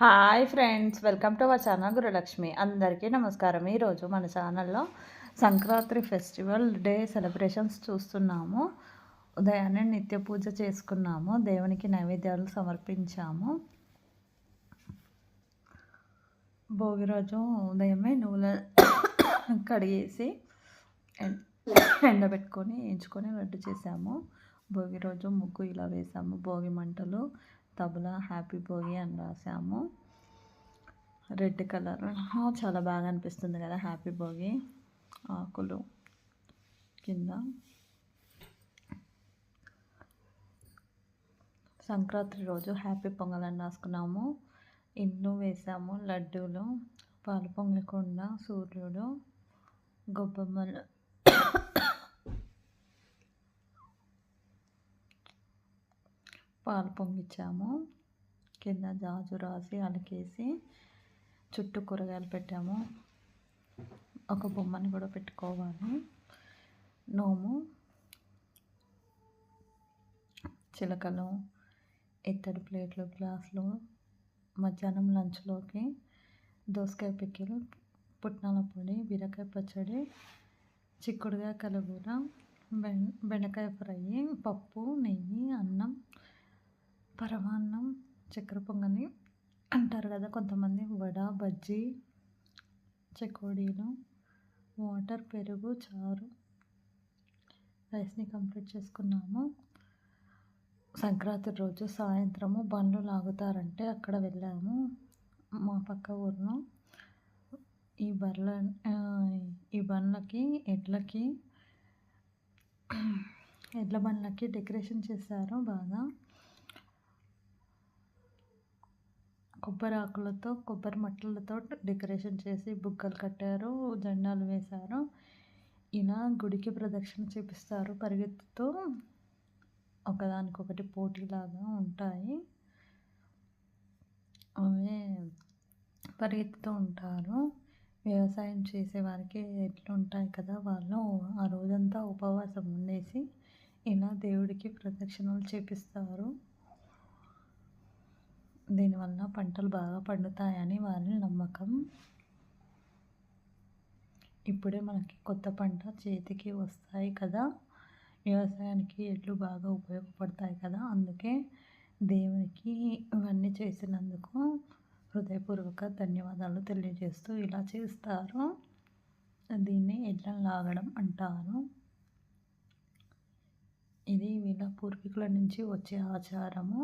Hi friends welcome to our channel Gurulakshmi. అందరికీ నమస్కారం. ఈరోజు మన ఛానల్లో సంక్రాంతి ఫెస్టివల్ డే సెలబ్రేషన్స్ చూస్తున్నాము. ఉదయాన్నే నిత్య పూజ చేసుకున్నాము. దేవునికి నైవేద్యాలు సమర్పించాము. భోగి రోజు ఉదయమే నువ్వుల కడిగేసి ఎండబెట్టుకొని ఎంచుకొని లడ్డు చేసాము. భోగి రోజు ముగ్గు ఇలా వేసాము. భోగి మంటలు తబలా హ్యాపీ భోగి అని రాసాము. Red colour. చాలా బాగా అనిపిస్తుంది కదా హ్యాపీ భోగి. ఆకులు కింద. సంక్రాంతి రోజు హ్యాపీ పొంగల్ అని రాసుకున్నాము. ఇల్లు వేసాము లడ్డూలు పాలు పొంగకుండా సూర్యుడు గొబ్బమ్మలు పాలు పొంగిచ్చాము. కింద జాజు రాసి అలకేసి చుట్టూ కూరగాయలు పెట్టాము. ఒక బొమ్మని కూడా పెట్టుకోవాలి. నోము చిలకలు ఇత్తడి ప్లేట్లు గ్లాసులు మధ్యాహ్నం లంచ్లోకి దోసకాయ పికిల్ పుట్నాల పొడి బీరకాయ పచ్చడి చిక్కుడుగా కలగూర బెండకాయ ఫ్రై పప్పు నెయ్యి అన్నం పరమాన్నం చక్కెర పొంగని అంటారు కదా కొంతమంది. వడ బజ్జీ చెకోడీలు వాటర్ పెరుగు చారు. రైస్ని కంప్లీట్ చేసుకున్నాము. సంక్రాంతి రోజు సాయంత్రము బండ్లు లాగుతారంటే అక్కడ వెళ్ళాము. మా పక్క ఊరిలో ఈ బర్ల ఈ బండ్లకి ఎడ్లకి ఎడ్ల బండ్లకి డెకరేషన్ చేశారు బాగా. కొబ్బరి ఆకులతో కొబ్బరి మట్టలతో డెకరేషన్ చేసి బుగ్గలు కట్టారు జెండాలు వేశారు. ఇలా గుడికి ప్రదక్షిణ చేపిస్తారు. పరిగెత్తుతూ ఒకదానికొకటి పోటీలాగా ఉంటాయి. అవే పరిగెత్తుతూ ఉంటారు. వ్యవసాయం చేసే వారికి ఎట్లు ఉంటాయి కదా వాళ్ళు. ఆ రోజంతా ఉపవాసం ఉండేసి ఇలా దేవుడికి ప్రదక్షిణలు చేపిస్తారు. దీనివల్ల పంటలు బాగా పండుతాయని వారి నమ్మకం. ఇప్పుడే మనకి కొత్త పంట చేతికి వస్తాయి కదా. వ్యవసాయానికి ఎడ్లు బాగా ఉపయోగపడతాయి కదా. అందుకే దేవునికి ఇవన్నీ చేసినందుకు హృదయపూర్వక ధన్యవాదాలు తెలియజేస్తూ ఇలా చేస్తారు. దీన్ని ఎడ్లను లాగడం అంటారు. ఇది వీళ్ళ పూర్వీకుల నుంచి వచ్చే ఆచారము.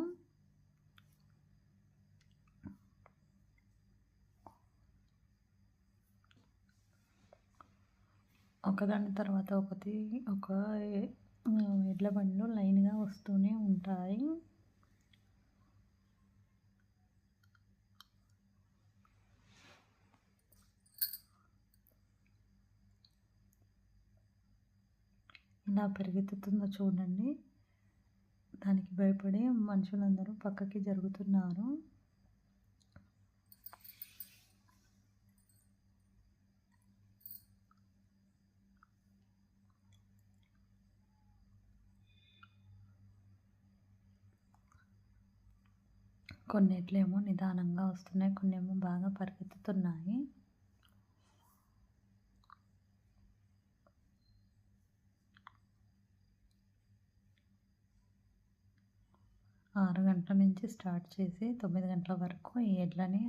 ఒకదాని తర్వాత ఒకటి ఒక ఎడ్ల బండ్లు లైన్గా వస్తూనే ఉంటాయి. ఇలా పరిగెత్తుతుందో చూడండి. దానికి భయపడి మనుషులందరూ పక్కకి జరుగుతున్నారు. కొన్నిట్లేమో నిదానంగా వస్తున్నాయి కొన్నేమో బాగా పరిగెత్తుతున్నాయి. ఆరు గంటల నుంచి స్టార్ట్ చేసి తొమ్మిది గంటల వరకు ఈ ఎడ్లని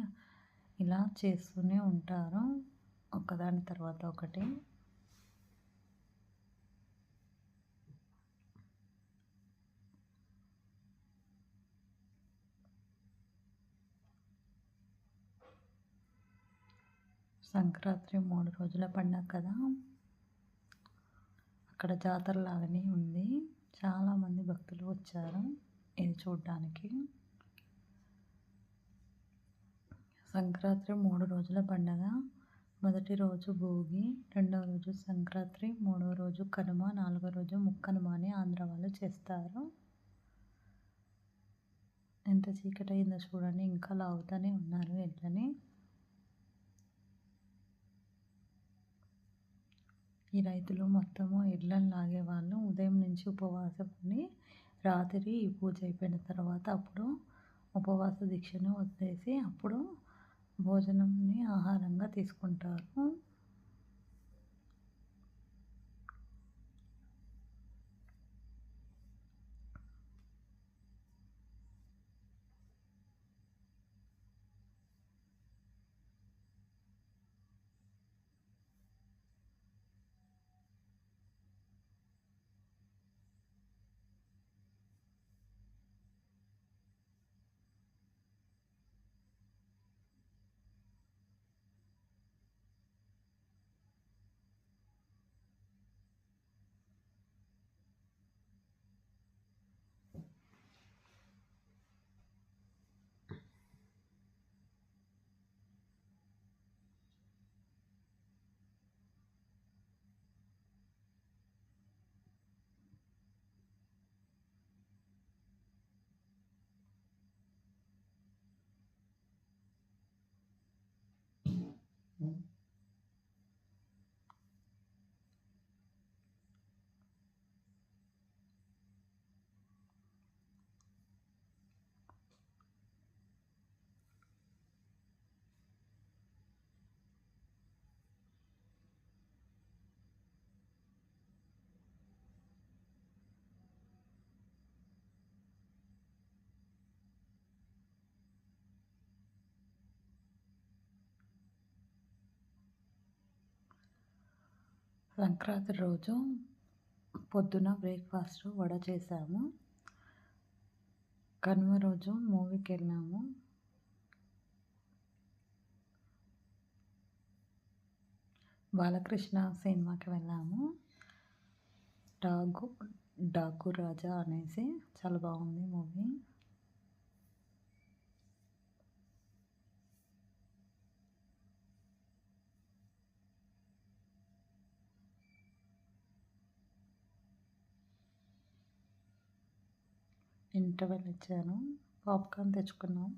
ఇలా చేస్తూనే ఉంటారు. ఒకదాని తర్వాత ఒకటి. సంక్రాంతి మూడు రోజుల పండగ కదా. అక్కడ జాతర లాగానే ఉంది. చాలామంది భక్తులు వచ్చారు ఇది చూడ్డానికి. సంక్రాంతి మూడు రోజుల పండగ. మొదటి రోజు భోగి రెండవ రోజు సంక్రాంతి మూడవ రోజు కనుమ నాలుగో రోజు ముక్కనుమ అని ఆంధ్ర వాళ్ళు చేస్తారు. ఎంత చీకటి అయిందో చూడండి. ఇంకా లాగుతూనే ఉన్నారు ఎడ్లని. ఈ రైతులు మొత్తము ఎడ్లను లాగేవాళ్ళు ఉదయం నుంచి ఉపవాసం ఉండి రాత్రి ఈ పూజ అయిపోయిన తర్వాత అప్పుడు ఉపవాస దీక్షను వదిలేసి అప్పుడు భోజనంని ఆహారంగా తీసుకుంటారు. Mm. సంక్రాంతి రోజు పొద్దున బ్రేక్ఫాస్ట్ వడ చేసాము. కనుమ రోజు మూవీకి వెళ్ళాము. బాలకృష్ణ సినిమాకి వెళ్ళాము. డాగు డాకు రాజా అనేసి చాలా బాగుంది మూవీ. ఇంటర్వెల్ ఇచ్చాను. పాప్కార్న్ తెచ్చుకున్నాం.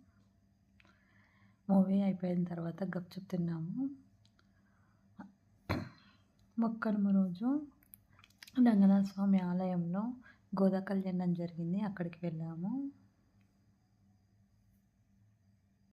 మూవీ అయిపోయిన తర్వాత గప్చుప్ తిన్నాము. మొక్కనుమ రోజు రంగనాథ స్వామి ఆలయంలో గోదా కళ్యాణం జరిగింది. అక్కడికి వెళ్ళాము.